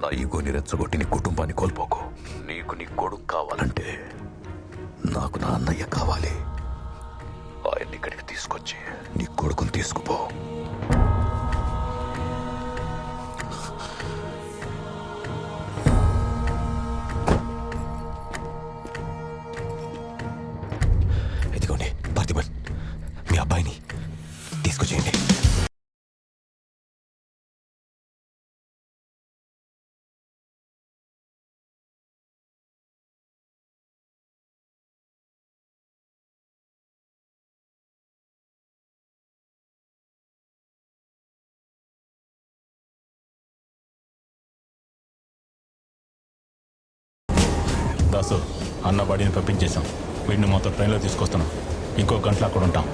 నా ఈగోని రెచ్చగొట్టి నీ కుటుంబాన్ని కోల్పోకు. నీకు నీ కొడుకు కావాలంటే నాకు నా అన్నయ్య కావాలి. ఆయన్ని ఇక్కడికి తీసుకొచ్చి నీ కొడుకుని తీసుకుపో. ఇదిగోండి పార్థిబన్ మీ అబ్బాయిని తీసుకొచ్చేయండి. దాసు అన్న బాడీని పంపించేశాం వీడిని మొత్తం ట్రైన్లో తీసుకొస్తున్నాం. ఇంకో గంటలో అక్కడ ఉంటాం